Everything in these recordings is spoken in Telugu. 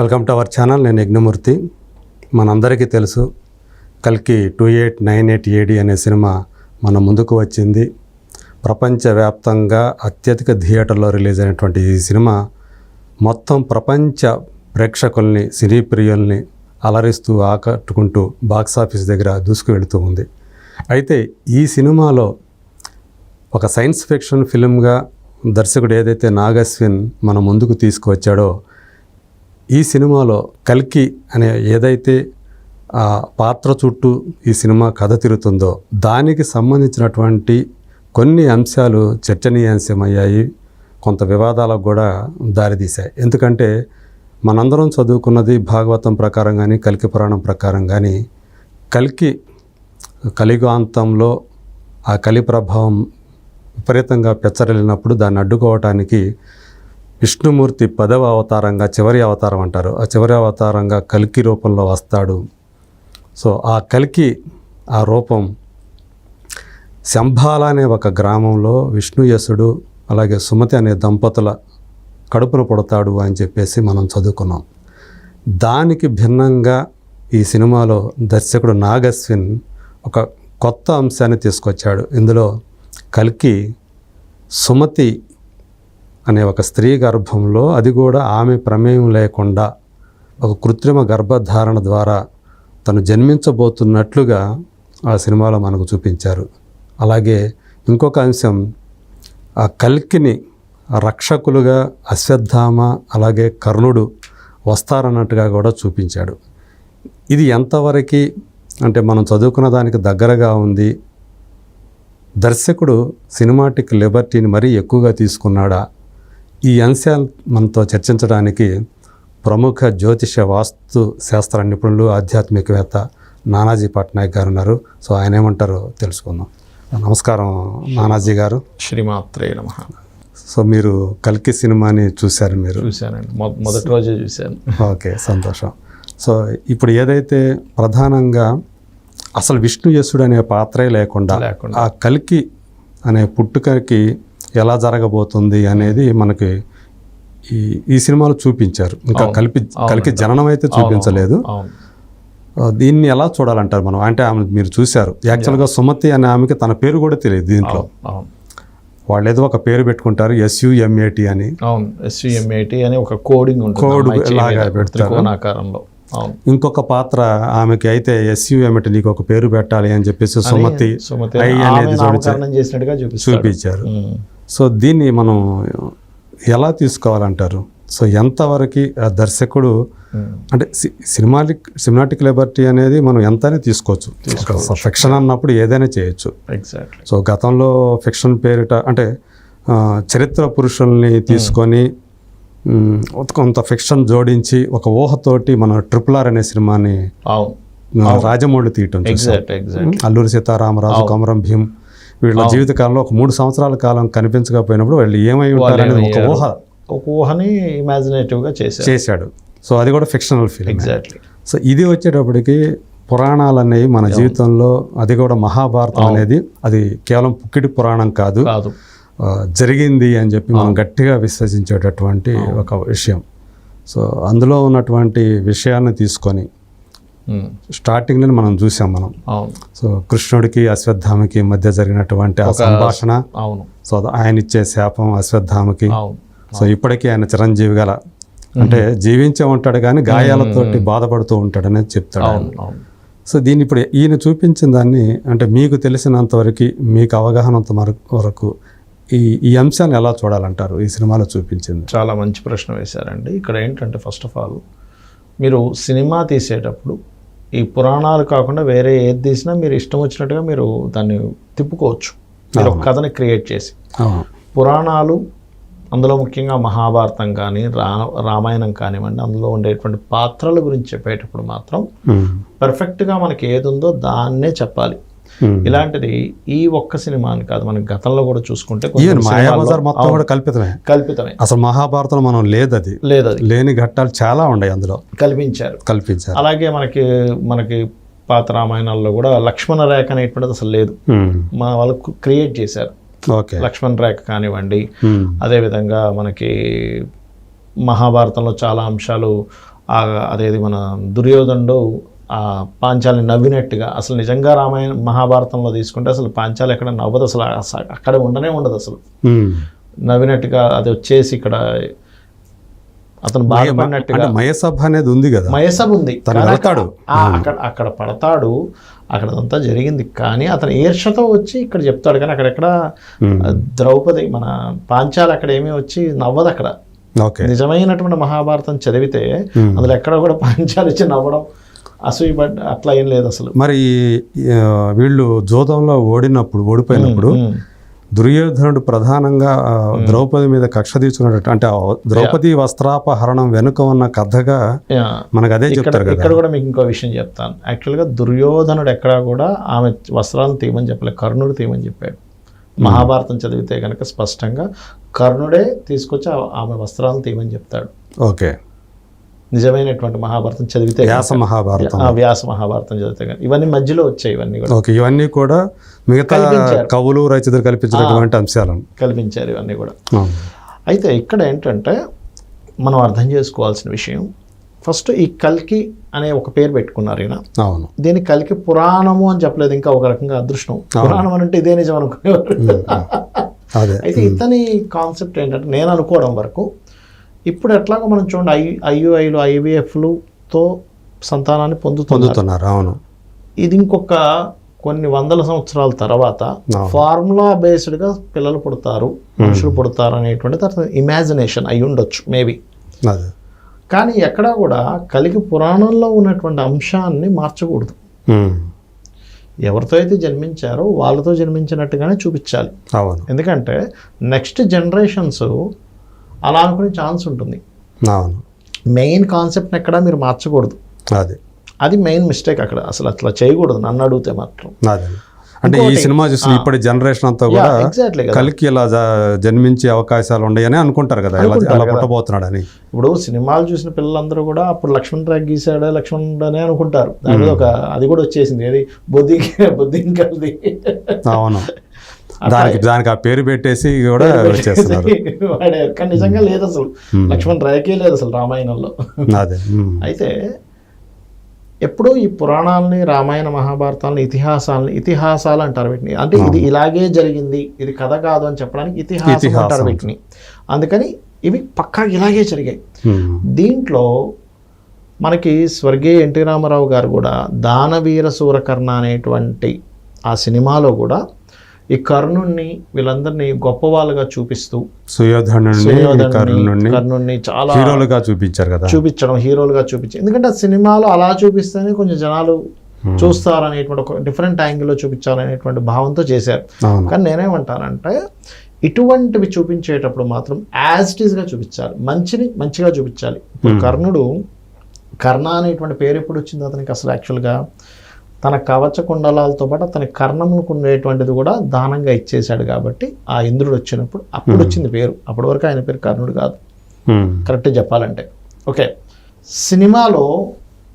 Welcome to our channel. నేను యజ్ఞమూర్తి. మనందరికీ తెలుసు కల్కి two eight nine eight AD అనే సినిమా మన ముందుకు వచ్చింది. ప్రపంచవ్యాప్తంగా అత్యధిక థియేటర్లో రిలీజ్ అయినటువంటి ఈ సినిమా మొత్తం ప్రపంచ ప్రేక్షకుల్ని సినీ ప్రియుల్ని అలరిస్తూ ఆకట్టుకుంటూ బాక్సాఫీస్ దగ్గర దూసుకు వెళుతూ ఉంది. అయితే ఈ సినిమాలో ఒక సైన్స్ ఫిక్షన్ ఫిల్మ్గా దర్శకుడు ఏదైతే నాగస్విన్ మన ముందుకు తీసుకువచ్చాడో ఈ సినిమాలో కల్కి అనే ఏదైతే ఆ పాత్ర చుట్టూ ఈ సినిమా కథ తిరుగుతుందో దానికి సంబంధించినటువంటి కొన్ని అంశాలు చర్చనీయాంశమయ్యాయి. కొంత వివాదాలకు కూడా దారితీశాయి. ఎందుకంటే మనందరం చదువుకున్నది భాగవతం ప్రకారం కానీ కల్కి పురాణం ప్రకారం కానీ కల్కి కలిగాంతంలో ఆ కలి ప్రభావం విపరీతంగా పెచ్చరిల్లినప్పుడు దాన్ని అడ్డుకోవటానికి విష్ణుమూర్తి పదవ అవతారంగా చివరి అవతారం అంటారు. ఆ చివరి అవతారంగా కల్కి రూపంలో వస్తాడు. సో ఆ కల్కి ఆ రూపం శంభాల అనే ఒక గ్రామంలో విష్ణుయసుడు అలాగే సుమతి అనే దంపతుల కడుపున పుడతాడు అని చెప్పేసి మనం చదువుకున్నాం. దానికి భిన్నంగా ఈ సినిమాలో దర్శకుడు నాగస్విన్ ఒక కొత్త అంశాన్ని తీసుకొచ్చాడు. ఇందులో కల్కి సుమతి అనే ఒక స్త్రీ గర్భంలో అది కూడా ఆమె ప్రమేయం లేకుండా ఒక కృత్రిమ గర్భధారణ ద్వారా తను జన్మించబోతున్నట్లుగా ఆ సినిమాలో మనకు చూపించారు. అలాగే ఇంకొక అంశం ఆ కల్కిని రక్షకులుగా అశ్వత్థామ అలాగే కర్ణుడు వస్తారన్నట్టుగా కూడా చూపించాడు. ఇది ఎంతవరకు అంటే మనం చదువుకున్న దానికి దగ్గరగా ఉంది. దర్శకుడు సినిమాటిక్ లిబర్టీని మరీ ఎక్కువగా తీసుకున్నాడా? ఈ అంశాలు మనతో చర్చించడానికి ప్రముఖ జ్యోతిష వాస్తు శాస్త్ర నిపుణులు ఆధ్యాత్మికవేత్త నానాజీ పట్నాయక్ గారు ఉన్నారు సో ఆయన ఏమంటారో తెలుసుకుందాం. నమస్కారం నానాజీ గారు. శ్రీమాత్రే నమ. సో మీరు కల్కి సినిమాని చూశారు మీరు? చూశానండి. మొదటి రోజే చూశాను. ఓకే సంతోషం. సో ఇప్పుడు ఏదైతే ప్రధానంగా అసలు విష్ణుయసుడు అనే పాత్రే లేకుండా లేకుండా. ఆ కల్కి అనే పుట్టుకకి ఎలా జరగబోతుంది అనేది మనకి ఈ ఈ సినిమాలో చూపించారు. ఇంకా. కలిపి కలికి జననం అయితే చూపించలేదు. దీన్ని ఎలా చూడాలంటారు మనం? అంటే ఆమె మీరు చూశారు. యాక్చువల్గా సుమతి అనే ఆమెకి తన పేరు కూడా తెలియదు దీంట్లో. వాళ్ళు ఏదో ఒక పేరు పెట్టుకుంటారు ఎస్యుఎంఏటి అని. అవును ఎస్యుఎంఏటి అని ఒక కోడింగ్ కోడ్ లాగా పెడతారు. ఇంకొక పాత్ర ఆమెకి అయితే ఎస్యుఎంఏటి నీకు ఒక పేరు పెట్టాలి అని చెప్పేసి సుమతి అనేది చూపించారు. సో దీన్ని మనం ఎలా తీసుకోవాలంటారు? సో ఎంతవరకు ఆ దర్శకుడు ఉమ్. అంటే సినిమాటిక్ సినిమాటిక్ లిబర్టీ అనేది మనం ఎంతైనా తీసుకోవచ్చు. ఫిక్షన్ అన్నప్పుడు ఏదైనా చేయొచ్చు. ఎగ్జాక్ట్లీ సో గతంలో ఫిక్షన్ పేరిట అంటే చరిత్ర పురుషుల్ని తీసుకొని మ్, కొంత ఫిక్షన్ జోడించి ఒక ఊహతోటి మన ట్రిపుల్ ఆర్ అనే సినిమాని రాజమౌళి తీయటం. ఎగ్జాక్ట్ ఎగ్జాక్ట్ అల్లూరి సీతారామరాజు కొమరం భీం వీళ్ళ జీవితకాలంలో ఒక మూడు సంవత్సరాల కాలం కనిపించకపోయినప్పుడు వాళ్ళు ఏమై ఉంటారనేది ఒక ఊహ. ఒక ఊహని ఇమాజినేటివ్గా చేశారు. చేశాడు. సో అది కూడా ఫిక్షనల్ ఫిల్మ్ ఎగ్జాక్ట్లీ సో ఇది వచ్చేటప్పటికి పురాణాలు అనేవి మన జీవితంలో అది కూడా మహాభారతం అనేది అది కేవలం పుక్కిడి పురాణం కాదు. జరిగింది అని చెప్పి మనం గట్టిగా విశ్వసించేటటువంటి ఒక విషయం. సో అందులో ఉన్నటువంటి విషయాన్ని తీసుకొని. స్టార్టింగ్లో మనం చూసాం మనం. అవును. సో కృష్ణుడికి అశ్వత్థామకి మధ్య జరిగినటువంటి ఆ సంభాషణ. అవును. సో ఆయన ఇచ్చే శాపం అశ్వత్థామకి. అవును. సో ఇప్పటికీ ఆయన చిరంజీవి గల అంటే జీవించే ఉంటాడు కానీ గాయాలతోటి బాధపడుతూ ఉంటాడు అనేది చెప్తాడు సో దీన్ని ఇప్పుడు ఈయన చూపించిన దాన్ని అంటే మీకు తెలిసినంత వరకు మీకు అవగాహనంత వరకు వరకు ఈ ఈ అంశాన్ని ఎలా చూడాలంటారు? ఈ సినిమాలో చూపించింది. చాలా మంచి ప్రశ్న వేశారండి. ఇక్కడ ఏంటంటే ఫస్ట్ ఆఫ్ ఆల్ మీరు సినిమా తీసేటప్పుడు ఈ పురాణాలు కాకుండా వేరే ఏది తీసినా మీరు ఇష్టం వచ్చినట్టుగా మీరు దాన్ని తిప్పుకోవచ్చు మీరు ఒక కథని క్రియేట్ చేసి పురాణాలు అందులో ముఖ్యంగా మహాభారతం కానీ రా రామాయణం కానివ్వండి అందులో ఉండేటువంటి పాత్రల గురించి చెప్పేటప్పుడు మాత్రం. పర్ఫెక్ట్గా మనకి ఏది ఉందో దాన్నే చెప్పాలి. ఇలాంటిది ఈ ఒక్క సినిమా అని కాదు మనకి గతంలో కూడా చూసుకుంటే మాయాబజార్ మొత్తం కూడా కల్పితమే. కల్పితమే. అసలు మహాభారతంలో మనం లేదు అది లేదు లేని ఘట్టాలు చాలా ఉన్నాయి అందులో. కల్పించారు. కల్పించారు. అలాగే మనకి మనకి పాత రామాయణాల్లో కూడా లక్ష్మణ రేఖ అనేటువంటిది అసలు లేదు. ఉమ్. మా వాళ్ళకు క్రియేట్ చేశారు. ఓకే. లక్ష్మణ రేఖ కానివ్వండి ఉమ్. అదేవిధంగా మనకి మహాభారతంలో చాలా అంశాలు అదేది మన దుర్యోధనుడు ఆ పాంచాలని నవ్వినట్టుగా అసలు నిజంగా రామాయణ మహాభారతంలో తీసుకుంటే అసలు పాంచాలి ఎక్కడ నవ్వదు అసలు అస- అక్కడ ఉండనే ఉండదు అసలు. నవ్వినట్టుగా అది వచ్చేసి ఇక్కడ అతను బాధపడినట్టుగా మయసభ అనేది ఉంది కదా? మయసభ ఉంది. అక్కడ అక్కడ పడతాడు అక్కడంతా జరిగింది. కానీ అతను ఈర్షతో వచ్చి ఇక్కడ చెప్తాడు. కానీ అక్కడెక్కడ. ద్రౌపది మన పాంచాలి అక్కడ ఏమీ వచ్చి నవ్వదు అక్కడ. నిజమైనటువంటి మహాభారతం చదివితే. అందులో ఎక్కడ కూడా పాంచాలి వచ్చి నవ్వడం అసూయపడ్డ అట్లా ఏం లేదు అసలు. మరి వీళ్ళు జోదంలో ఓడినప్పుడు ఓడిపోయినప్పుడు. దుర్యోధనుడు ప్రధానంగా ద్రౌపది మీద కక్ష తీసుకున్నట్టు అంటే ద్రౌపది వస్త్రాపహరణం వెనుక ఉన్న కథగా. మనకు అదే చెప్తారు కదా. ఇక్కడ కూడా మీకు ఇంకో విషయం చెప్తాను. యాక్చువల్గా దుర్యోధనుడు ఎక్కడా కూడా ఆమె వస్త్రాలను తీయమని చెప్పలేదు కర్ణుడు తీయమని చెప్పాడు. మహాభారతం చదివితే కనుక స్పష్టంగా కర్ణుడే తీసుకొచ్చి ఆమె వస్త్రాలను తీయమని చెప్తాడు. ఓకే. నిజమైనటువంటి మహాభారతం చదివితే వ్యాస. మహాభారతం. ఆ వ్యాస మహాభారతం చదివితే కనుక ఇవన్నీ మధ్యలో వచ్చాయి ఇవన్నీ కూడా. ఓకే ఇవన్నీ కూడా మిగతా. కవులు రచయితలు కల్పించినటువంటి అంశాలను. కల్పించారు ఇవన్నీ కూడా. అయితే ఇక్కడ ఏంటంటే మనం అర్థం చేసుకోవాల్సిన విషయం ఫస్ట్ ఈ కల్కి అనే ఒక పేరు పెట్టుకున్నారు ఈయన. అవును. దీని కలికి పురాణము అని చెప్పలేదు ఇంకా ఒక రకంగా అదృష్టం. పురాణం అని అంటే ఇదే నిజం అనుకునేవారు. అదే. అయితే ఇతని కాన్సెప్ట్ ఏంటంటే నేను అనుకోవడం వరకు ఇప్పుడు ఎట్లాగో మనం చూడండి ఐ ఐయుఐలు ఐవీఎఫ్లుతో సంతానాన్ని పొందుతున్నారు. అవును. ఇది ఇంకొక కొన్ని వందల సంవత్సరాల తర్వాత. ఫార్ములా బేస్డ్గా పిల్లలు పుడతారు మనుషులు పుడతారు అనేటువంటిది ఇమాజినేషన్ అయి ఉండొచ్చు మేబీ కానీ ఎక్కడా కూడా కలిగి పురాణంలో ఉన్నటువంటి అంశాన్ని మార్చకూడదు. ఎవరితో అయితే జన్మించారో వాళ్ళతో జన్మించినట్టుగానే చూపించాలి. ఎందుకంటే నెక్స్ట్ జనరేషన్స్ అలా అనుకునే ఛాన్స్ ఉంటుంది. అవును. మెయిన్ కాన్సెప్ట్ని ఎక్కడా మీరు మార్చకూడదు. అది. అది మెయిన్ మిస్టేక్ అక్కడ. అసలు అట్లా చేయకూడదు. నన్ను అడిగితే మాత్రం. అదే. అంటే ఈ సినిమా చూసిన ఇప్పటి జనరేషన్ అంతా కూడా కలికి ఇలా జన్మించే అవకాశాలు ఉన్నాయని అనుకుంటారు కదా. ఇలా అలా. పుట్టబోతున్నాడని. ఇప్పుడు సినిమాలు చూసిన పిల్లలందరూ కూడా అప్పుడు లక్ష్మణ్ రాయ్ గీసాడే లక్ష్మణ్ అనే అనుకుంటారు. దాని మీద ఒక అది కూడా వచ్చేసింది. ఏది? బొద్ది బొద్ది ఇంకది అవును. దానికి దానికి ఆ పేరు పెట్టేసి కూడా వచ్చేస్తున్నారు. కానీ నిజంగా లేదు అసలు. లక్ష్మణ్ రాయకే లేదు అసలు రామాయణంలో. అదే. అయితే ఎప్పుడూ ఈ పురాణాలని రామాయణ మహాభారతాలని ఇతిహాసాలని ఇతిహాసాలు అంటారు వీటిని. అంటే ఇది ఇలాగే జరిగింది. ఇది కథ కాదు అని చెప్పడానికి ఇతిహాసం. అంటారు వీటిని. అందుకని ఇవి పక్కా ఇలాగే జరిగాయి. దీంట్లో మనకి స్వర్గీయ ఎన్టీ రామారావు గారు కూడా దానవీర సూరకర్ణ అనేటువంటి ఆ సినిమాలో కూడా ఈ కర్ణుణ్ణి వీళ్ళందరినీ గొప్పవాళ్ళుగా చూపిస్తూ సుయోధనుడిని కర్ణుణ్ణి చాలా హీరోలుగా చూపించారు కదా. చూపించడం హీరోలుగా చూపించి ఎందుకంటే ఆ సినిమాలో అలా చూపిస్తేనే కొంచెం జనాలు. చూస్తారనేటువంటి ఒక డిఫరెంట్ యాంగిల్లో చూపించాలనేటువంటి భావంతో చేశారు. కానీ నేనేమంటానంటే ఇటువంటివి చూపించేటప్పుడు మాత్రం యాజ్ ఇట్ ఈస్గా చూపించాలి. మంచిని మంచిగా చూపించాలి. ఇప్పుడు కర్ణుడు కర్ణ అనేటువంటి పేరు ఎప్పుడు వచ్చింది అతనికి అసలు యాక్చువల్గా తన కవచ కుండలాలతో పాటు అతని కర్ణములకు ఉండేటువంటిది కూడా దానంగా ఇచ్చేశాడు కాబట్టి ఆ ఇంద్రుడు వచ్చినప్పుడు అప్పుడు వచ్చింది పేరు. అప్పటి వరకు ఆయన పేరు కర్ణుడు కాదు. కరెక్ట్ చెప్పాలంటే. ఓకే సినిమాలో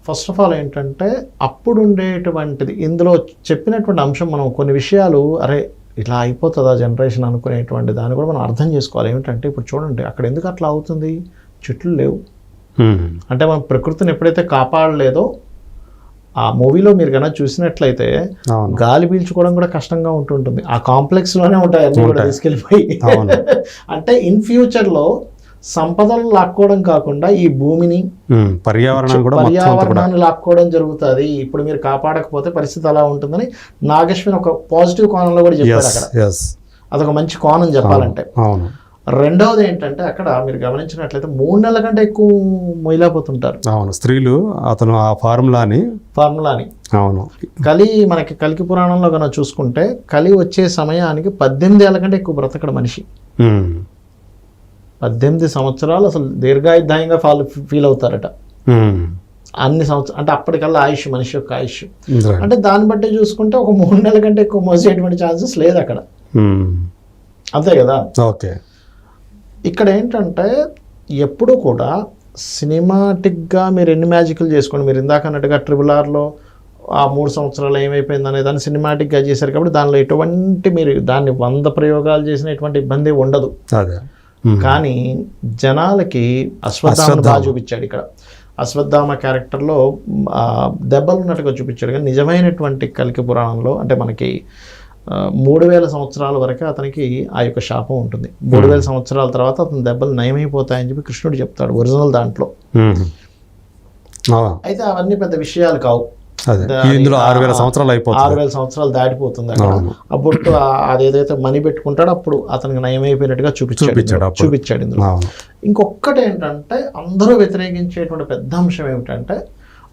ఫస్ట్ ఆఫ్ ఆల్ ఏంటంటే అప్పుడు ఉండేటువంటిది ఇందులో చెప్పినటువంటి అంశం మనం కొన్ని విషయాలు అరే ఇట్లా అయిపోతుందా జనరేషన్ అనుకునేటువంటి దాన్ని కూడా మనం అర్థం చేసుకోవాలి. ఏమిటంటే ఇప్పుడు చూడండి అక్కడ ఎందుకు అట్లా అవుతుంది? చెట్లు లేవు. ఉమ్. అంటే మనం ప్రకృతిని ఎప్పుడైతే కాపాడలేదో ఆ మూవీలో మీరు కనుక చూసినట్లయితే గాలి పీల్చుకోవడం కూడా కష్టంగా ఉంటుంటుంది. ఆ కాంప్లెక్స్లోనే ఉంటాయి అన్ని కూడా. తీసుకెళ్ళిపోయి. అంటే ఇన్ ఫ్యూచర్లో సంపదలు లాక్కోవడం కాకుండా ఈ భూమిని. పర్యావరణం కూడా పర్యావరణాన్ని లాక్కోవడం జరుగుతుంది. ఇప్పుడు మీరు కాపాడకపోతే పరిస్థితి అలా ఉంటుందని నాగేశ్వరి ఒక పాజిటివ్ కోణంలో కూడా చెప్పాడు ఎస్ అక్కడ. అదొక మంచి కోణం చెప్పాలంటే. అవును. రెండవది ఏంటంటే అక్కడ మీరు గమనించినట్లయితే మూడు నెలల కంటే ఎక్కువ మొయిలాపోతుంటారు అవును స్త్రీలు అతను ఆ ఫార్ములాని ఫార్ములాని. అవును. కలి మనకి కలికి పురాణంలో కనుక చూసుకుంటే కలి వచ్చే సమయానికి పద్దెనిమిది ఏళ్ళ కంటే ఎక్కువ బ్రతకడు మనిషి. పద్దెనిమిది సంవత్సరాలు అసలు దీర్ఘాయుద్ధాయంగా ఫాల్ ఫీల్ అవుతారట. అన్ని సంవత్సరాలు అంటే అప్పటికల్లా ఆయుష్ మనిషి యొక్క ఆయుష్. అంటే దాన్ని బట్టి చూసుకుంటే ఒక మూడు నెలల కంటే ఎక్కువ మోసేటువంటి ఛాన్సెస్ లేదు అక్కడ. అంతే కదా? ఓకే. ఇక్కడ ఏంటంటే ఎప్పుడు కూడా సినిమాటిక్గా మీరు ఎన్ని మ్యాజిక్లు చేసుకోండి మీరు ఇందాక అన్నట్టుగా ట్రిపుల్ ఆర్లో ఆ మూడు సంవత్సరాలు ఏమైపోయింది అనే దాన్ని సినిమాటిక్గా చేశారు కాబట్టి దానిలో ఎటువంటి మీరు దాన్ని వంద ప్రయోగాలు చేసిన ఎటువంటి ఇబ్బంది ఉండదు. కానీ జనాలకి అశ్వత్థామను బాగా చూపించాడు ఇక్కడ. అశ్వత్థామ క్యారెక్టర్లో దెబ్బలు ఉన్నట్టుగా చూపించాడు. కానీ నిజమైనటువంటి కలికి పురాణంలో అంటే మనకి మూడు వేల సంవత్సరాల వరకు అతనికి ఆ యొక్క శాపం ఉంటుంది. మూడు వేల సంవత్సరాల తర్వాత అతని దెబ్బలు నయమైపోతాయని చెప్పి కృష్ణుడు చెప్తాడు ఒరిజినల్ దాంట్లో. అయితే అవన్నీ పెద్ద విషయాలు కావు. ఇందులో ఆరు వేల సంవత్సరాలు ఆరు అయిపోతుంది. వేల సంవత్సరాలు దాటిపోతుంది. అప్పుడు అదేదైతే మనీ పెట్టుకుంటాడో అప్పుడు అతనికి నయమైపోయినట్టుగా చూపించాడు చూపించాడు ఇందులో. ఇంకొకటి ఏంటంటే అందరూ వ్యతిరేకించేటువంటి పెద్ద అంశం ఏమిటంటే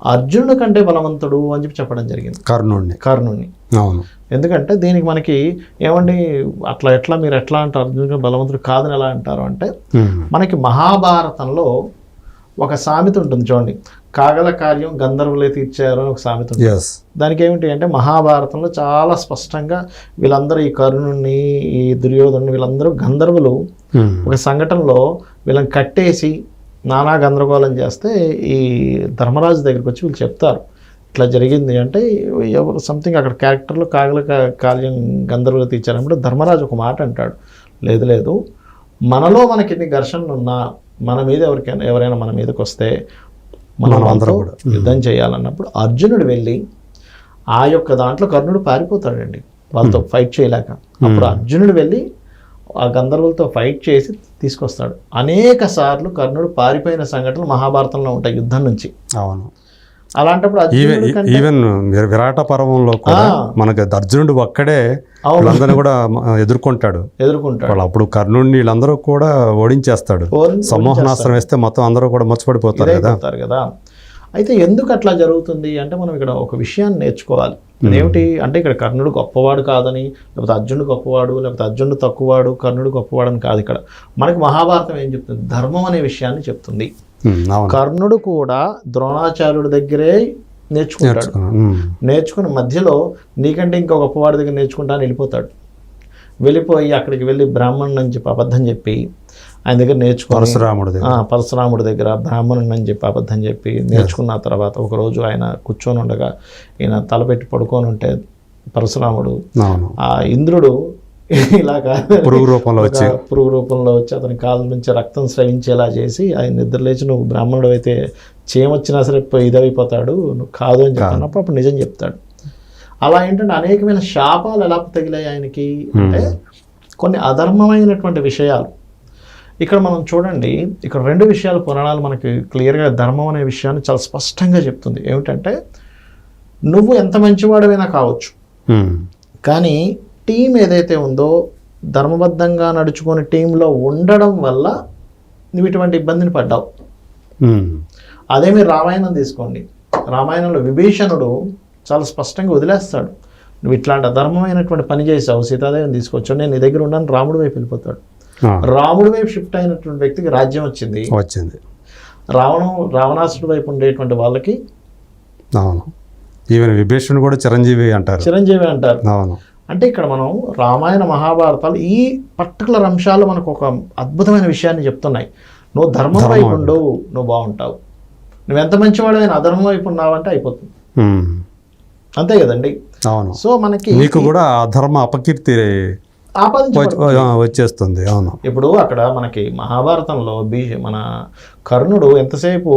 అర్జునుడు కంటే బలవంతుడు అని చెప్పి చెప్పడం జరిగింది. కర్ణుడిని. కర్ణుని అవును. ఎందుకంటే దీనికి మనకి ఏమండి అట్లా ఎట్లా మీరు ఎట్లా అంటారు అర్జునుడు బలవంతుడు కాదని ఎలా అంటారు అంటే. మనకి మహాభారతంలో ఒక సామెత ఉంటుంది చూడండి కాగల కార్యం గంధర్వులే తీర్చారు అని ఒక సామెత ఉంటుంది. దానికి ఏమిటి అంటే మహాభారతంలో చాలా స్పష్టంగా వీళ్ళందరూ ఈ కర్ణుని ఈ దుర్యోధను వీళ్ళందరూ గంధర్వులు. ఒక సంఘటనలో వీళ్ళని కట్టేసి నానా గందరగోళం చేస్తే ఈ ధర్మరాజు దగ్గరికి వచ్చి వీళ్ళు చెప్తారు. ఇట్లా జరిగింది అంటే ఎవరు సంథింగ్ అక్కడ క్యారెక్టర్లో కాగల కా- కార్యం గంధర్వులు తీర్చారన్నప్పుడు ధర్మరాజు ఒక మాట అంటాడు. లేదు లేదు. మనలో మనకి ఎన్ని ఘర్షణలు ఉన్నా మన మీద ఎవరికైనా ఎవరైనా మన మీదకి వస్తే మనం అందరం కూడా. యుద్ధం చేయాలన్నప్పుడు అర్జునుడు వెళ్ళి ఆ యొక్క దాంట్లో కర్ణుడు పారిపోతాడండి. వాళ్ళతో ఫైట్ చేయలేక. అప్పుడు అర్జునుడు వెళ్ళి ఆ గంధర్వులతో ఫైట్ చేసి తీసుకొస్తాడు. అనేక సార్లు కర్ణుడు పారిపోయిన సంఘటనలు మహాభారతంలో ఉంటాయి యుద్ధం నుంచి. అవును. అలాంటప్పుడు ఈవెన్ విరాట పర్వంలో కూడా. మనకి అర్జునుడు ఒక్కడే అవును. వీళ్ళందరినీ కూడా ఎదుర్కొంటాడు. ఎదుర్కొంటాడు. వాళ్ళు అప్పుడు కర్ణుడిని వీళ్ళందరూ కూడా ఓడించేస్తాడు. సమ్మోహనాస్త్రం వేస్తే మొత్తం అందరూ కూడా మర్చిపడిపోతారు కదా. కదా. అయితే ఎందుకు అట్లా జరుగుతుంది అంటే మనం ఇక్కడ ఒక విషయాన్ని నేర్చుకోవాలి. అదేమిటి అంటే ఇక్కడ కర్ణుడు గొప్పవాడు కాదని లేకపోతే అర్జునుడు గొప్పవాడు లేకపోతే అర్జునుడు తక్కువవాడు కర్ణుడు గొప్పవాడు అని కాదు ఇక్కడ. మనకి మహాభారతం ఏం చెప్తుంది? ధర్మం అనే విషయాన్ని చెప్తుంది. కర్ణుడు కూడా ద్రోణాచార్యుడి దగ్గరే నేర్చుకుంటాడు. నేర్చుకుని మధ్యలో నీకంటే ఇంకా గొప్పవాడి దగ్గర నేర్చుకుంటా అని వెళ్ళిపోతాడు. వెళ్ళిపోయి అక్కడికి వెళ్ళి బ్రాహ్మణుడు అని చెప్పి అబద్ధం చెప్పి ఆయన దగ్గర నేర్చుకొని పరశురాముడి దగ్గర. పరశురాముడి దగ్గర బ్రాహ్మణుడు అని చెప్పి అబద్ధం చెప్పి నేర్చుకున్న తర్వాత ఒకరోజు ఆయన కూర్చొని ఉండగా ఈయన తలపెట్టి పడుకొని ఉంటే పరశురాముడు ఆ ఇంద్రుడు ఇలా కాదు పురుగు రూపంలో వచ్చి. పురుగు రూపంలో వచ్చి అతని కాళ్ళ నుంచి రక్తం స్రవించేలా చేసి ఆయన నిద్ర లేచి నువ్వు బ్రాహ్మణుడు అయితే చేయమొచ్చినా సరే ఇదైపోతాడు నువ్వు కాదు అని చెప్పినప్పుడు అప్పుడు నిజం చెప్తాడు. అలా ఏంటంటే అనేకమైన శాపాలు ఎలా తగిలాయి ఆయనకి అంటే కొన్ని అధర్మమైనటువంటి విషయాలు. ఇక్కడ మనం చూడండి ఇక్కడ రెండు విషయాలు పురాణాలు మనకి క్లియర్గా ధర్మం అనే విషయాన్ని చాలా స్పష్టంగా చెప్తుంది. ఏమిటంటే నువ్వు ఎంత మంచివాడమైనా కావచ్చు. కానీ టీం ఏదైతే ఉందో ధర్మబద్ధంగా నడుచుకొని టీంలో ఉండడం వల్ల నువ్వు ఇటువంటి ఇబ్బందిని పడ్డావు. అదే మీరు రామాయణం తీసుకోండి. రామాయణంలో విభీషణుడు చాలా స్పష్టంగా వదిలేస్తాడు. నువ్వు ఇట్లాంటి అధర్మమైనటువంటి పని చేసావు సీతాదేవిని తీసుకొచ్చావు నేను నీ దగ్గర ఉన్నాను రాముడి వైపు వెళ్ళిపోతాడు. రాముడి వైపు షిఫ్ట్ అయినటువంటి వ్యక్తికి రాజ్యం వచ్చింది. వచ్చింది. రావణం రావణాసుడి వైపు ఉండేటువంటి వాళ్ళకి అవును. ఈవెన్ విభీషణుడు కూడా చిరంజీవి అంటారు. చిరంజీవి అంటారు. అవును. అంటే ఇక్కడ మనం రామాయణ మహాభారతాలు ఈ పర్టికులర్ అంశాలు మనకు ఒక అద్భుతమైన విషయాన్ని చెప్తున్నాయి. నువ్వు ధర్మం వైపు ఉండు నువ్వు బాగుంటావు. నువ్వు ఎంత మంచివాడైనా అధర్మం వైపు ఉన్నావంటే అయిపోతుంది. అంతే కదండి? అవును. సో మనకి నీకు కూడా అధర్మ అపకీర్తి వచ్చేస్తుంది అవును. ఇప్పుడు అక్కడ మనకి మహాభారతంలో బీ మన కర్ణుడు ఎంతసేపు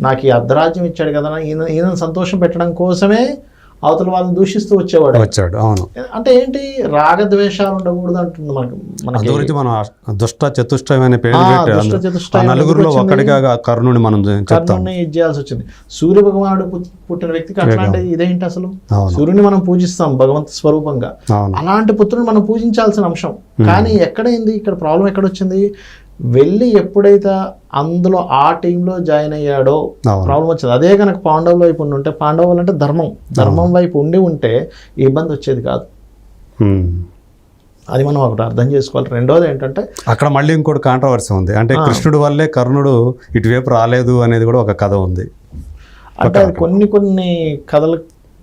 నాకు ఈ అర్ధరాజ్యం ఇచ్చాడు కదా ఈయన ఈయనను సంతోషం పెట్టడం కోసమే అవతల వాళ్ళని దూషిస్తూ వచ్చేవాడు వచ్చాడు అవును. అంటే ఏంటి? రాగద్వేషాలు ఉండకూడదు అంటుంది మనకి గురించి మనం దుష్ట చతుష్టమైన పేరు చతుష్టయం ఆ నలుగురిలో? ఒక్కడిగా కర్ణుని మనం చెప్తాం. కర్ణుడిని ఇది చేయాల్సి వచ్చింది. సూర్య భగవానుడు పుట్- పుట్టిన వ్యక్తికి అట్లాంటి ఇదేంటి అసలు? సూర్యుని మనం పూజిస్తాం భగవంతు స్వరూపంగా. అలాంటి పుత్రుని మనం పూజించాల్సిన అంశం. కానీ ఎక్కడైంది ఇక్కడ ప్రాబ్లం ఎక్కడ వచ్చింది? వెళ్ళి ఎప్పుడైతే అందులో ఆ టీంలో జాయిన్ అయ్యాడో ప్రాబ్లం వచ్చింది. అదే కనుక పాండవుల వైపు ఉండి ఉంటే పాండవులు అంటే ధర్మం. ధర్మం వైపు ఉండి ఉంటే ఇబ్బంది వచ్చేది కాదు. అది మనం ఒకటి అర్థం చేసుకోవాలి. రెండోది ఏంటంటే అక్కడ మళ్ళీ ఇంకోటి కాంట్రవర్సీ ఉంది. అంటే కృష్ణుడి వల్లే కర్ణుడు ఇటువైపు రాలేదు అనేది కూడా ఒక కథ ఉంది. అంటే కొన్ని కొన్ని కథలు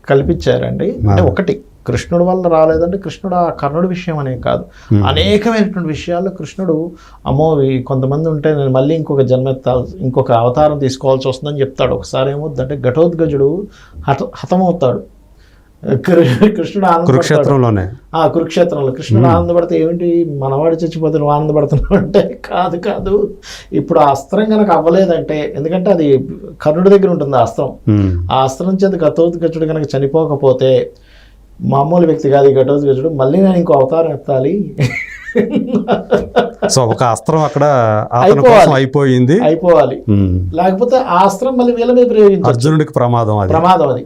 కల్పించారండి. అంటే ఒకటి కృష్ణుడు వల్ల రాలేదంటే కృష్ణుడు ఆ కర్ణుడి విషయం అనే కాదు. అనేకమైనటువంటి విషయాల్లో కృష్ణుడు అమ్మో కొంతమంది ఉంటే నేను మళ్ళీ ఇంకొక జన్మెత్తాల్సి ఇంకొక అవతారం తీసుకోవాల్సి వస్తుందని చెప్తాడు. ఒకసారి ఏమవుతుందంటే ఘటోద్గజుడు హత హతమవుతాడు. కృష్ణుడు కురుక్షేత్రంలోనే. ఆ కురుక్షేత్రంలో. కృష్ణుడు ఆనందపడితే ఏమిటి? మనవాడు చచ్చిపోతే నువ్వు ఆనందపడుతున్నావు అంటే కాదు కాదు. ఇప్పుడు ఆ అస్త్రం కనుక అవ్వలేదంటే ఎందుకంటే అది కర్ణుడి దగ్గర ఉంటుంది ఆ అస్త్రం. ఆ అస్త్రం చేత ఘటోత్కచుడు కనుక చనిపోకపోతే మామూలు వ్యక్తి కాదు ఈ ఘటోత్కచుడు మళ్ళీ నేను ఇంకో అవతారం ఎత్తాలి. సో ఒక అస్త్రం అక్కడ అయిపోయింది. అయిపోవాలి. లేకపోతే ఆ అస్త్రం మళ్ళీ వీళ్ళ మీద ప్రయోగించారు అర్జునుడికి ప్రమాదం అది. ప్రమాదం అది.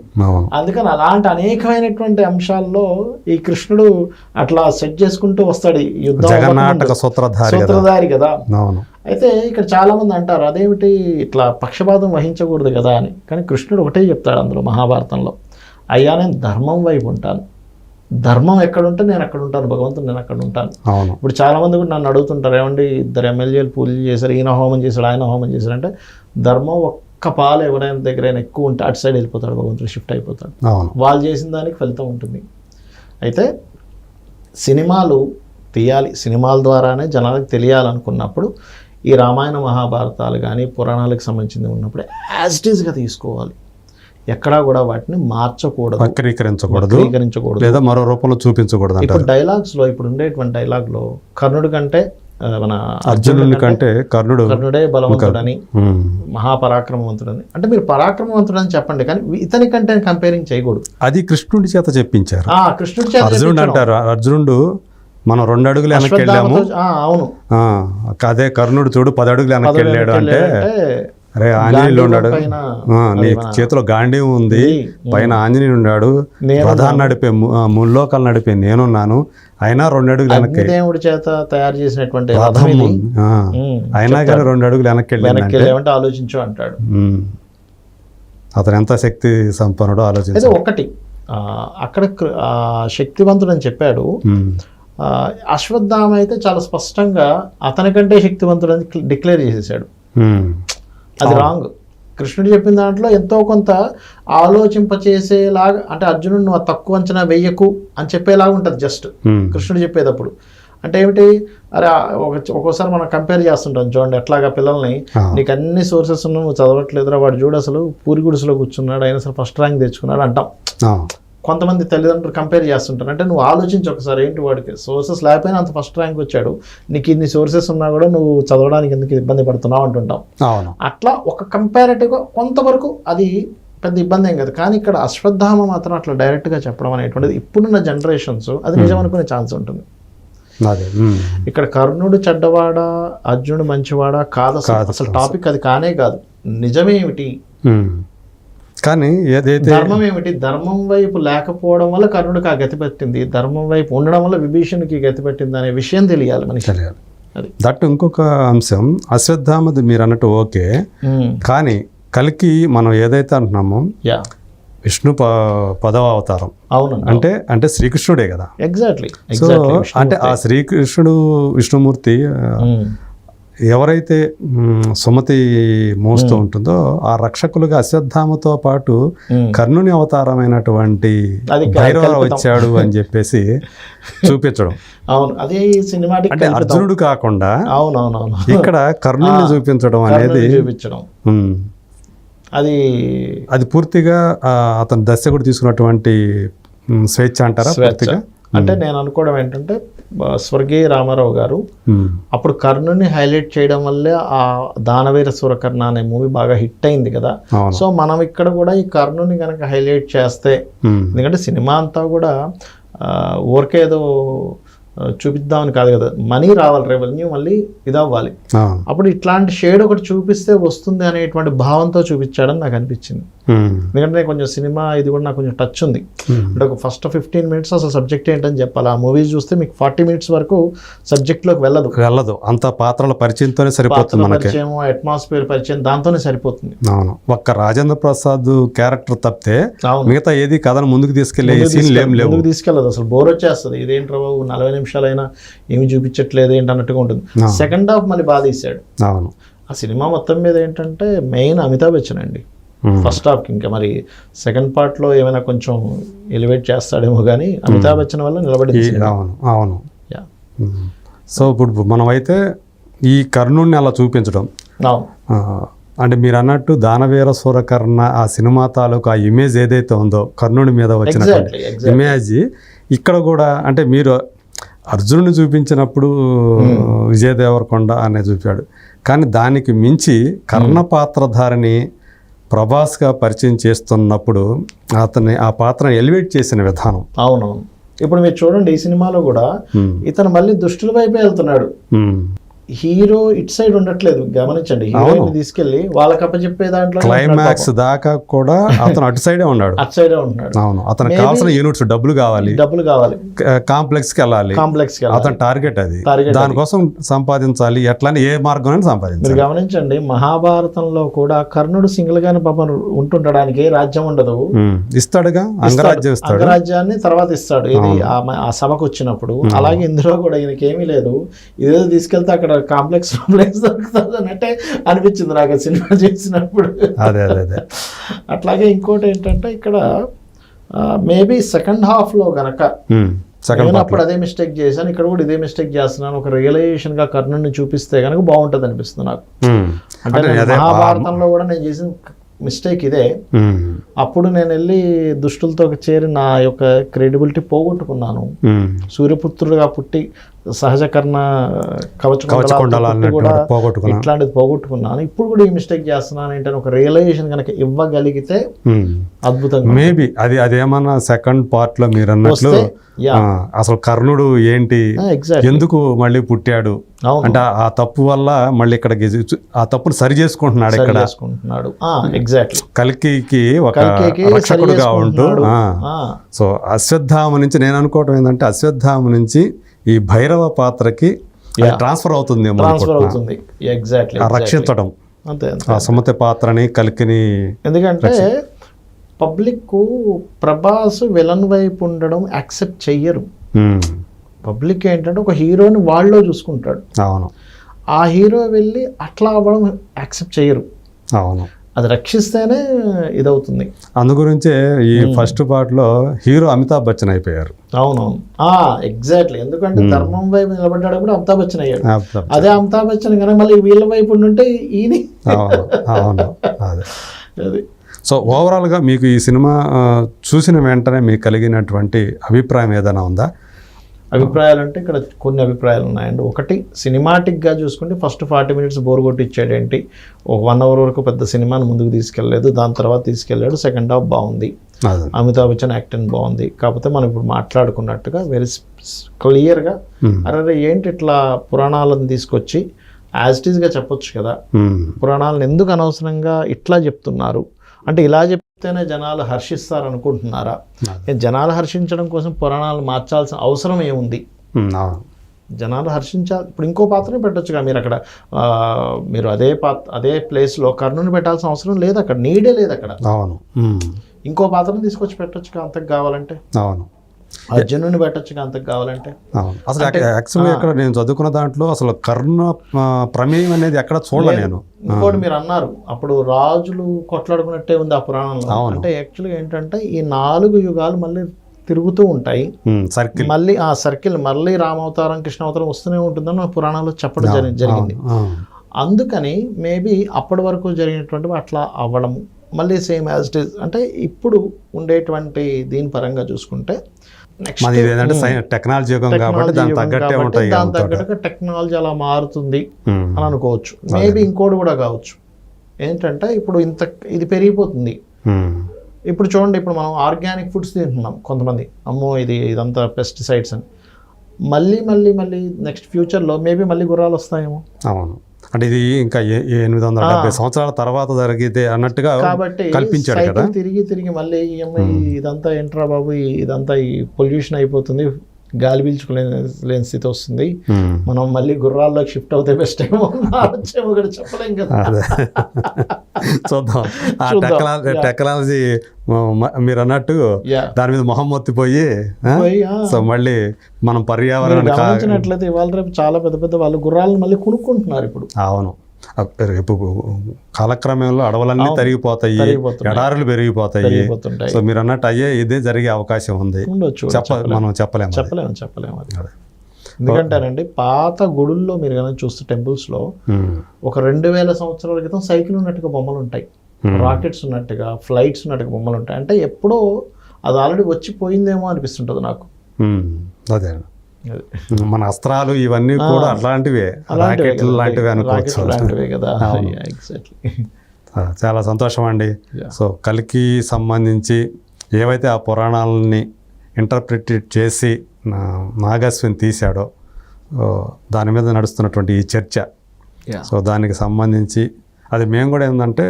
అందుకని అలాంటి అనేకమైనటువంటి అంశాల్లో ఈ కృష్ణుడు అట్లా సెట్ చేసుకుంటూ వస్తాడు. యుద్ధం. సూత్రధారి కదా. సూత్రధారి కదా. అవును. అయితే ఇక్కడ చాలా మంది అంటారు అదేమిటి ఇట్లా పక్షపాతం వహించకూడదు కదా అని. కానీ కృష్ణుడు ఒకటే చెప్తాడు అందులో మహాభారతంలో. అయ్యా నేను ధర్మం వైపు ఉంటాను. ధర్మం ఎక్కడ ఉంటే నేను అక్కడ ఉంటాను భగవంతుడు నేను అక్కడ ఉంటాను. ఇప్పుడు చాలా మంది కూడా నన్ను అడుగుతుంటారు ఏమండి ఇద్దరు ఎమ్మెల్యేలు పూజలు చేశారు ఈయన హోమం చేశాడు ఆయన హోమం చేశాడు అంటే ధర్మం ఒక్క పాలు ఎవరైనా దగ్గర ఎక్కువ ఉంటే అటు సైడ్ వెళ్ళిపోతాడు భగవంతుడు షిఫ్ట్ అయిపోతాడు. వాళ్ళు చేసిన దానికి ఫలితం ఉంటుంది. అయితే సినిమాలు తీయాలి సినిమాల ద్వారానే జనాలకు తెలియాలనుకున్నప్పుడు ఈ రామాయణ మహాభారతాలు కానీ పురాణాలకు సంబంధించింది ఉన్నప్పుడు యాజ్ ఇట్ ఈస్గా తీసుకోవాలి. ఎక్కడా కూడా వాటిని మార్చకూడదు వక్రీకరించకూడదు వక్రీకరించకూడదు. లేదా మరో రూపంలో చూపించకూడదు ఇప్పుడు డైలాగ్స్లో ఇప్పుడు ఉండేటువంటి డైలాగ్లో కర్ణుడి కంటే మన అర్జునుని కంటే కర్ణుడు కర్ణుడే బలవంతుడని. మహాపరాక్రమవంతుడని. అంటే మీరు పరాక్రమవంతుడని చెప్పండి కానీ ఇతని కంటే కంపేరింగ్ చేయకూడదు. అది కృష్ణుడి చేత చెప్పించారు. ఆ కృష్ణుడి చేత అర్జునుడు. అంటారు అర్జునుడు మనం రెండు అడుగులు వెనక్కి వెళ్ళాము. అవును. అదే కర్ణుడు చూడు పది అడుగులు వెనక్కి వెళ్ళాడు అంటే అరే ఆంజనేయులు ఉన్నాడు. నీ చేతిలో గాంధీ ఉంది. పైన ఆంజనేయుడు ఉన్నాడు. నేను రథాన్ని నడిపే ముల్లోకాలు నడిపే నేనున్నాను. అయినా రెండు అడుగులు వెనక్కి. దేవుడి చేత తయారు చేసినటువంటి రథం అయినా కానీ రెండు అడుగులు వెనక్కి వెళ్ళామంటే ఆలోచించు అంటాడు. అతను ఎంత శక్తి సంపన్నుడో ఆలోచించు. ఒకటి అక్కడ శక్తివంతుడు అని చెప్పాడు. అశ్వత్థామ అయితే చాలా స్పష్టంగా అతనికంటే శక్తివంతుడు అని డిక్లేర్ చేసేసాడు. అది రాంగ్. కృష్ణుడు చెప్పిన దాంట్లో ఎంతో కొంత ఆలోచింపచేసేలాగా అంటే అర్జునుడు నువ్వు తక్కువ అంచనా వెయ్యకు అని చెప్పేలాగా ఉంటుంది జస్ట్. కృష్ణుడు చెప్పేటప్పుడు. అంటే ఏమిటి? అరే ఒక్కోసారి మనం కంపేర్ చేస్తుంటాం. చూడండి ఎట్లాగా పిల్లల్ని. నీకు అన్ని సోర్సెస్ ఉన్నా నువ్వు చదవట్లేదురా వాడు చూడు అసలు పూరి గుడిసెలో కూర్చున్నాడు అయినా సరే ఫస్ట్ ర్యాంక్ తెచ్చుకున్నాడు అంటాం. కొంతమంది తల్లిదండ్రులు కంపేర్ చేస్తుంటారు. అంటే నువ్వు ఆలోచించి ఒకసారి ఏంటి వాడికి? సోర్సెస్ లేకపోయినా అంత ఫస్ట్ ర్యాంక్ వచ్చాడు. నీకు ఇన్ని సోర్సెస్ ఉన్నా కూడా నువ్వు చదవడానికి ఎందుకు ఇబ్బంది పడుతున్నావు అంటుంటాం. అవును. అట్లా ఒక కంపారిటివ్గా కొంతవరకు అది పెద్ద ఇబ్బంది ఏం కాదు. కానీ ఇక్కడ అశ్వత్థామ మాత్రం అట్లా డైరెక్ట్గా చెప్పడం అనేటువంటిది ఇప్పుడున్న జనరేషన్స్ అది నిజం అనుకునే ఛాన్స్ ఉంటుంది. ఇక్కడ కర్ణుడు చెడ్డవాడా అర్జునుడు మంచివాడా కాదు అసలు. టాపిక్ అది కానే కాదు. నిజమేమిటి. కానీ ఏదైతే ధర్మం ఏమిటి? ధర్మం వైపు లేకపోవడం వల్ల కర్ణుడికి ఆ గతి పెట్టింది. ధర్మం వైపు ఉండడం వల్ల విభీషణుడికి ఈ గతి పెట్టింది అనే విషయం తెలియాలి మనిషి తెలియాలి. దట్ ఇంకొక అంశం అశ్వత్థామది మీరు అన్నట్టు ఓకే. కానీ కలికి మనం ఏదైతే అంటున్నామో యా. విష్ణు ప పదవ అవతారం. అవునండి. అంటే అంటే శ్రీకృష్ణుడే కదా. ఎగ్జాక్ట్లీ సో అంటే ఆ శ్రీకృష్ణుడు విష్ణుమూర్తి ఎవరైతే సుమతి మోస్తూ ఉంటుందో ఆ రక్షకులుగా అశ్వత్థామతో పాటు కర్ణుని అవతారమైనటువంటి భైరవ. వచ్చాడు అని చెప్పేసి చూపించడం. అవును అదే సినిమాటిక్ అంటే అర్జునుడు కాకుండా అవునవునవును. ఇక్కడ కర్ణుని చూపించడం అనేది చూపించడం. అది అది పూర్తిగా అతను దర్శకుడు తీసుకున్నటువంటి స్వేచ్ఛ అంటారా? పూర్తిగా? అంటే నేను అనుకోవడం ఏంటంటే స్వర్గీయ రామారావు గారు అప్పుడు కర్ణుని హైలైట్ చేయడం వల్లే ఆ దానవీర సూరకర్ణ అనే మూవీ బాగా హిట్ అయింది కదా. సో మనం ఇక్కడ కూడా ఈ కర్ణుని కనుక హైలైట్ చేస్తే ఎందుకంటే సినిమా అంతా కూడా ఆ, ఊరికే ఏదో ఆ, చూపిద్దామని కాదు కదా. మనీ రావాలి రెవెన్యూ మళ్ళీ ఇదవ్వాలి. అవును అప్పుడు ఇట్లాంటి షేడ్ ఒకటి చూపిస్తే వస్తుంది అనేటువంటి భావంతో చూపించాడని నాకు అనిపించింది. ఎందుకంటే కొంచెం సినిమా ఇది కూడా నాకు కొంచెం టచ్ ఉంది. అంటే ఒక ఫస్ట్ ఫిఫ్టీన్ మినిట్స్ అసలు సబ్జెక్ట్ ఏంటని చెప్పాలి. ఆ మూవీస్ చూస్తే మీకు ఫార్టీ మినిట్స్ వరకు సబ్జెక్ట్లోకి వెళ్ళదు. వెళ్ళదు. అంత పాత్రల పరిచయంతోనే సరిపోతుంది పరిచయం అట్మాస్ఫియర్ పరిచయం దాంతోనే సరిపోతుంది. అవును. ఒక్క రాజేంద్ర ప్రసాద్ క్యారెక్టర్ తప్పితే మిగతా ఏది కథను ముందుకు తీసుకెళ్ళే ముందుకు లేవు. తీసుకెళ్ళదు. అసలు బోర్ వచ్చేస్తుంది. ఇదేంట్రా బాబు నలభై నిమిషాలైనా ఏమి చూపించట్లేదు ఏంటి అన్నట్టుగా ఉంటుంది. సెకండ్ హాఫ్ మళ్ళీ బాధ తీశాడు. అవును. ఆ సినిమా మొత్తం మీద ఏంటంటే మెయిన్ అమితాబ్ బచ్చన్ అండి. ఫస్ట్ హాఫ్కి ఇంకా మరి సెకండ్ పార్ట్లో ఏమైనా కొంచెం ఎలివేట్ చేస్తాడేమో కానీ అమితాబ్ బచ్చన్ వల్ల సినిమా. అవును అవును. సో ఇప్పుడు మనమైతే ఈ కర్ణుడిని అలా చూపించడం. అంటే మీరు అన్నట్టు దానవీర సూరకర్ణ ఆ సినిమా తాలూకు ఆ ఇమేజ్ ఏదైతే ఉందో కర్ణుడి మీద ఎగ్జాక్ట్లీ ఇమేజ్ ఇక్కడ కూడా అంటే మీరు అర్జునుని చూపించినప్పుడు విజయ దేవరకొండ అనే చూపాడు. కానీ దానికి మించి కర్ణ పాత్రధారిని ప్రభాస్గా పరిచయం చేస్తున్నప్పుడు అతన్ని ఆ పాత్రను ఎలివేట్ చేసిన విధానం. అవునవును ఇప్పుడు మీరు చూడండి ఈ సినిమాలో కూడా ఇతను మళ్ళీ దుష్టుల వైపే వెళ్తున్నాడు. హీరో ఇట్ సైడ్ ఉండట్లేదు గమనించండి. హీరోయిన్ తీసుకెళ్ళి వాళ్ళకి అప్పచెప్పే దాంట్లో క్లైమాక్స్ దాకా కూడా అతను అటు సైడే ఉన్నాడు. అటు సైడే ఉంటున్నాడు. అవును. అతనికి కావాల్సిన యూనిట్స్ డబ్బులు కావాలి. డబ్బులు కావాలి. కాంప్లెక్స్కి వెళ్ళాలి. కాంప్లెక్స్కి. అతని టార్గెట్ అది. దానికోసం సంపాదించాలి. ఎట్లని ఏ మార్గం సంపాదించాలి. మీరు గమనించండి మహాభారతంలో కూడా కర్ణుడు సింగిల్ గానే పాపం ఉంటుండడానికి రాజ్యం ఉండదు. ఇస్తాడుగా? అంగరాజ్యం ఇస్తాడు. అంగరాజ్యాన్ని తర్వాత ఇస్తాడు. ఇది ఆ సభకు వచ్చినప్పుడు. అలాగే ఇందులో కూడా ఈయనకి ఏమీ లేదు. ఇదేదో తీసుకెళ్తే అక్కడ కాంప్లెక్స్ కాంప్లెక్స్ దొరుకుతుంది అన్నట్టే అనిపించింది నాకు సినిమా చేసినప్పుడు. అదే అదే అదే. అట్లాగే ఇంకోటి ఏంటంటే ఇక్కడ మేబీ సెకండ్ హాఫ్లో గనక నేను అప్పుడు అదే మిస్టేక్ చేశాను ఇక్కడ కూడా ఇదే మిస్టేక్ చేస్తున్నాను. ఒక రియలైజేషన్గా కర్ణుడిని చూపిస్తే కనుక బాగుంటది అనిపిస్తుంది నాకు అంటే మహాభారతంలో కూడా నేను చేసిన మిస్టేక్ ఇదే. అప్పుడు నేను వెళ్ళి దుష్టులతో చేరి నా యొక్క క్రెడిబిలిటీ పోగొట్టుకున్నాను. సూర్యపుత్రుడుగా పుట్టి సహజ కర్ణ కవచ కూడా ఇట్లాంటిది పోగొట్టుకున్నాను. ఇప్పుడు కూడా ఈ మిస్టేక్ చేస్తున్నాను ఏంటని ఒక రియలైజేషన్ కనుక ఇవ్వగలిగితే అద్భుతంగా మేబీ అది అదేమన్నా సెకండ్ పార్ట్లో మీరు అన్నట్లు అసలు కర్ణుడు ఏంటి ఎందుకు మళ్ళీ పుట్టాడు? అంటే ఆ- తప్పు వల్ల మళ్ళీ ఇక్కడ ఆ తప్పును సరి చేసుకుంటున్నాడు ఇక్కడ. ఎగ్జాక్ట్లీ కల్కికి ఒక రక్షకుడుగా ఉంటూ సో అశ్వత్థామ నుంచి నేను అనుకోవటం ఏంటంటే అశ్వత్థామ నుంచి ఈ భైరవ పాత్రకి. ట్రాన్స్ఫర్ అవుతుంది. ట్రాన్స్ఫర్ అవుతుంది ఎగ్జాక్ట్లీ రక్షించడం. అంతే ఆ సుమతి పాత్రని కలికిని ఎందుకంటే పబ్లిక్ ప్రభాస్ విలన్ వైపు ఉండడం యాక్సెప్ట్ చెయ్యరు. ఉమ్, పబ్లిక్ ఏంటంటే ఒక హీరోని వాళ్ళలో చూసుకుంటాడు. అవును. ఆ హీరో వెళ్ళి అట్లా అవ్వడం యాక్సెప్ట్ చేయరు అవును. అది రక్షిస్తేనే ఇదవుతుంది. అందు గురించే ఈ ఫస్ట్ పార్ట్లో హీరో అమితాబ్ బచ్చన్ అయిపోయారు. అవునవును. ఆ ఎగ్జాక్ట్లీ. ఎందుకంటే ధర్మం వైపు నిలబడ్డాడు అమితాబ్ బచ్చన్ అయ్యాడు. అదే అమితాబ్ బచ్చన్ కనుక మళ్ళీ వీళ్ళ వైపు ఉంటే ఈయన. అవును అదే. అది. సో ఓవరాల్గా మీకు ఈ సినిమా చూసిన వెంటనే మీకు కలిగినటువంటి అభిప్రాయం ఏదైనా ఉందా? అభిప్రాయాలు అంటే ఇక్కడ కొన్ని అభిప్రాయాలు ఉన్నాయండి. ఒకటి సినిమాటిక్గా చూసుకుంటే ఫస్ట్ ఫార్టీ మినిట్స్ బోర్ కొట్టి ఇచ్చాడేంటి ఒక వన్ అవర్ వరకు పెద్ద సినిమాని ముందుకు తీసుకెళ్ళలేదు దాని తర్వాత తీసుకెళ్ళాడు సెకండ్ హాఫ్ బాగుంది. అమితాబ్ బచ్చన్ యాక్టింగ్ బాగుంది. కాకపోతే మనం ఇప్పుడు మాట్లాడుకున్నట్టుగా వెరీ క్లియర్గా Hmm. అరే ఏంటి ఇట్లా పురాణాలను తీసుకొచ్చి యాజ్ ఇట్ ఈస్గా చెప్పొచ్చు కదా? ఉమ్, పురాణాలను ఎందుకు అనవసరంగా ఇట్లా చెప్తున్నారు? అంటే ఇలా చెప్తేనే జనాలు హర్షిస్తారు అనుకుంటున్నారా జనాలు హర్షించడం కోసం పురాణాలు మార్చాల్సిన అవసరం ఏముంది? జనాలు హర్షించాలి ఇప్పుడు ఇంకో పాత్రని పెట్టొచ్చుగా మీరు అక్కడ. మీరు అదే పాత్ర అదే ప్లేస్లో కర్ణుని పెట్టాల్సిన అవసరం లేదు అక్కడ నీడే లేదు అక్కడ అవును ఇంకో పాత్రని తీసుకొచ్చి పెట్టొచ్చుగా అంతకు కావాలంటే? అవును. అర్జునుని పెట్టొచ్చుగా అంతకు కావాలంటే. అసలు యాక్చువల్గా ఇక్కడ నేను చదువుకున్న దాంట్లో అసలు కర్ణ ప్రమేయం అనేది ఎక్కడ చూడలే నేను. ఇంకోటి మీరు అన్నారు అప్పుడు రాజులు కొట్లాడుకున్నట్టే ఉంది ఆ పురాణంలో. అంటే యాక్చువల్గా ఏంటంటే ఈ నాలుగు యుగాలు మళ్ళీ తిరుగుతూ ఉంటాయి. సర్కిల్. మళ్ళీ ఆ సర్కిల్ మళ్ళీ రామావతారం కృష్ణావతారం వస్తూనే ఉంటుందని మన పురాణాల్లో చెప్పడం జరి- జరిగింది అందుకని మేబీ అప్పటి వరకు జరిగినటువంటి అట్లా అవ్వడము. మళ్ళీ సేమ్ యాజ్ ఇట్ ఈస్. అంటే ఇప్పుడు ఉండేటువంటి దీని పరంగా చూసుకుంటే ఏంటంటే టెక్నాలజీ యుగం కాబట్టి దానికి తగ్గట్టే ఉంటాయి దాని. తగ్గట్టుగా టెక్నాలజీ అలా మారుతుంది అని అనుకోవచ్చు. మేబీ ఇంకోటి కూడా కావచ్చు. ఏంటంటే ఇప్పుడు ఇంత ఇది పెరిగిపోతుంది. ఇప్పుడు చూడండి ఇప్పుడు మనం ఆర్గానిక్ ఫుడ్స్ తింటున్నాం కొంతమంది. అమ్మో ఇది ఇదంతా పెస్టిసైడ్స్ అని. మళ్ళీ మళ్ళీ మళ్ళీ నెక్స్ట్ ఫ్యూచర్లో మేబీ మళ్ళీ గుర్రాలు వస్తాయేమో. అవును. అంటే ఇది ఇంకా ఎనిమిది వందల డెబ్బై సంవత్సరాల తర్వాత జరిగితే అన్నట్టుగా కాబట్టి కల్పించాడు కదా. తిరిగి తిరిగి మళ్ళీ ఈ అమ్మాయి ఇదంతా ఏంట్రా బాబు ఇదంతా ఈ పొల్యూషన్ అయిపోతుంది గాలి పీల్చుకోలేని లేని స్థితి వస్తుంది. మనం మళ్ళీ గుర్రాల్లోకి షిఫ్ట్ అవుతే బెస్ట్ ఏమో కూడా చెప్పలేం కదా. చూద్దాం ఆ. టెక్నాలజీ. టెక్నాలజీ మీరు అన్నట్టు దాని మీద మొహం మొత్తిపోయి. సో మళ్ళీ మనం కా- గమనించినట్లయితే ఇవాళ రేపు చాలా పెద్ద పెద్ద వాళ్ళు గుర్రాలను మళ్ళీ కొనుక్కుంటున్నారు ఇప్పుడు అవును రేపు కాలక్రమంలో అడవులన్నీ. తరిగిపోతాయి. ఎడారులు పెరిగిపోతాయి సో మీరు అన్నట్టు అయ్యే ఇదే జరిగే అవకాశం ఉంది చెప్ప మనం చెప్పలేము. చెప్పలేము చెప్పలేము. ఎందుకంటేనండి పాత గుడుల్లో మీరు కనుక చూస్తే టెంపుల్స్లో ఒక రెండు వేల సంవత్సరాల క్రితం సైకిల్ ఉన్నట్టుగా బొమ్మలు ఉంటాయి. రాకెట్స్ ఉన్నట్టుగా ఫ్లైట్స్ ఉన్నట్టుగా బొమ్మలు ఉంటాయి. అంటే ఎప్పుడో అది ఆల్రెడీ వచ్చిపోయిందేమో అనిపిస్తుంటుంది నాకు. అదే. మన అస్త్రాలు ఇవన్నీ కూడా అట్లాంటివే. అలాంటివే రాకెట్లు లాంటివి అనుకోవచ్చు. లాంటివే కదా. ఎగ్జాక్ట్లీ చాలా సంతోషం అండి. సో కలికి సంబంధించి ఏవైతే ఆ పురాణాలని ఇంటర్ప్రిట్ చేసి నా- నాగస్విని తీశాడో దాని మీద నడుస్తున్నటువంటి ఈ చర్చ. సో దానికి సంబంధించి అది మేము కూడా ఏంటంటే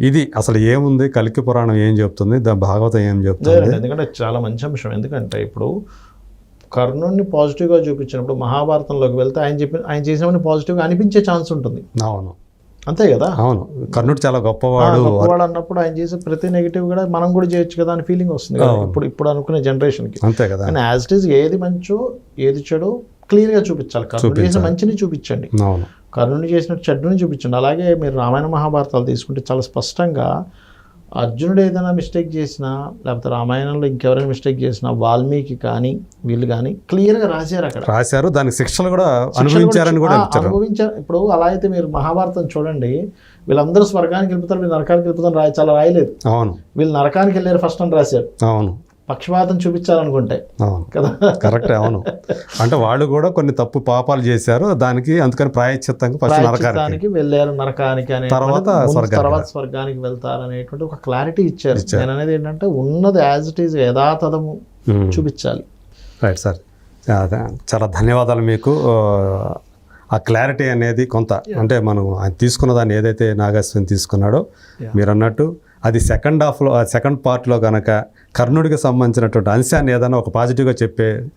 ఇది అసలు ఏముంది కలికి పురాణం ఏం చెప్తుంది దా భాగవతం ఏం చెప్తుంది? ఎందుకంటే చాలా మంచి అంశం. ఎందుకంటే ఇప్పుడు కర్ణుడిని పాజిటివ్గా చూపించినప్పుడు మహాభారతంలోకి వెళ్తే ఆయన చెప్పిన ఆయన చేసినవన్నీ పాజిటివ్గా అనిపించే ఛాన్స్ ఉంటుంది. అవును. అంతే కదా? అవును. కర్ణుడు చాలా గొప్పవాడు. గొప్పవాడు అన్నప్పుడు ఆయన చేసే ప్రతి నెగిటివ్ కూడా మనం కూడా చేయొచ్చు కదా అని ఫీలింగ్ వస్తుంది కదా. ఇప్పుడు ఇప్పుడు అనుకునే జనరేషన్కి అంతే కదా. కానీ యాజ్ ఇట్ ఈస్ ఏది మంచో ఏది చెడో క్లియర్గా చూపించాలి. కర్ణుడు చేసిన మంచిని చూపించండి. కర్ణుని చేసిన చెడ్డుని చూపించండి. అలాగే మీరు రామాయణ మహాభారతాలు తీసుకుంటే చాలా స్పష్టంగా అర్జునుడు ఏదైనా మిస్టేక్ చేసినా లేకపోతే రామాయణంలో ఇంకెవరైనా మిస్టేక్ చేసినా వాల్మీకి కానీ వీళ్ళు కానీ క్లియర్గా రాశారు అక్కడ. రాశారు. దానికి శిక్షలు కూడా అనుభవించారని కూడా అనుభవించారు. ఇప్పుడు అలా అయితే మీరు మహాభారతం చూడండి. వీళ్ళందరూ స్వర్గానికి వెళ్ళిపోతారు వీళ్ళు నరకానికి వెళ్ళిపోతారు రాయ చాలా రాయలేదు. అవును. వీళ్ళు నరకానికి వెళ్ళారు ఫస్ట్ అని రాశారు. అవును. పక్షపాతం చూపించాలనుకుంటే కదా? కరెక్ట్ అవును. అంటే వాళ్ళు కూడా కొన్ని తప్పు పాపాలు చేశారు దానికి అందుకని ప్రాయశ్చిత్తంగా ఫస్ట్ నరకానికి. వెళ్ళారు నరకానికి అనే తర్వాత. తర్వాత స్వర్గానికి. వెళ్తారు అనేటువంటి ఒక క్లారిటీ ఇచ్చారు. నేను అనేది ఏంటంటే ఉన్నది యాజ్ ఇట్ ఈజ్ యథాతథము. చూపించాలి. Right sir. చాలా ధన్యవాదాలు మీకు. ఆ క్లారిటీ అనేది కొంత అంటే మనం ఆయన తీసుకున్న దాన్ని ఏదైతే నాగాశ్విని తీసుకున్నాడో మీరు అన్నట్టు అది సెకండ్ హాఫ్లో సెకండ్ పార్ట్లో కనుక కర్ణుడికి సంబంధించినటువంటి అంశాన్ని ఏదైనా ఒక పాజిటివ్గా చెప్పే